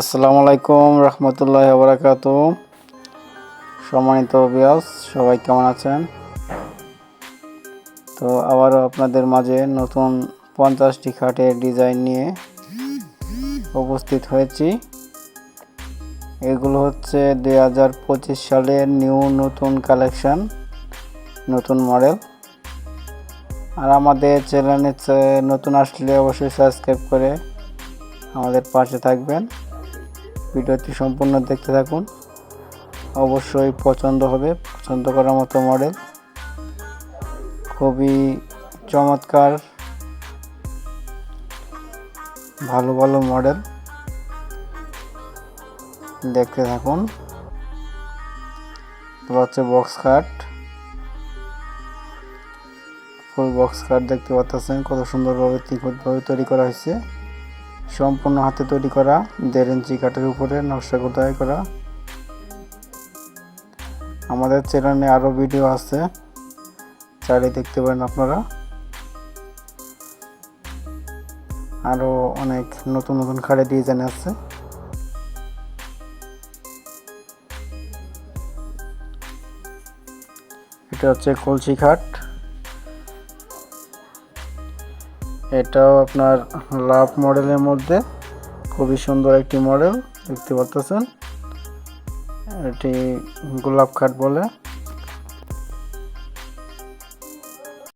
আসসালামু আলাইকুম রহমতুল্লাহ বারাকাত সম্মানিত বিয়াস সবাই কেমন আছেন? তো আবারও আপনাদের মাঝে নতুন পঞ্চাশটি খাটের ডিজাইন নিয়ে উপস্থিত হয়েছি। এগুলো হচ্ছে দুই হাজার পঁচিশ সালের নিউ নতুন কালেকশন, নতুন মডেল। আর আমাদের চ্যানেলে নতুন আসলে অবশ্যই সাবস্ক্রাইব করে আমাদের পাশে থাকবেন। ভিডিওটি সম্পূর্ণ দেখতে থাকুন। অবশ্যই পছন্দ হবে, পছন্দ করার মতো মডেল খুবই চমৎকার, ভালো ভালো মডেল দেখতে থাকুন। হচ্ছে বক্স খাট ফুল বক্স কাট দেখতে পাচ্ছেন, কত সুন্দরভাবে ত্রিভুজভাবে তৈরি করা হয়েছে। সম্পূর্ণ হাতে তৈরি করা, দেড় ইঞ্চি কাঠের উপরে নকশা কোথায় করা। আমাদের চ্যানেলে আরও ভিডিও আছে, চাইলে দেখতে পারেন আপনারা। আরও অনেক নতুন নতুন খাড়ে ডিজাইন আছে। এটা হচ্ছে কলসি খাট। এটাও আপনার লাভ মডেলের মধ্যে। খুবই সুন্দর একটি মডেল, দেখতে পাচ্ছেন এটি গোলাপ খাট বলে।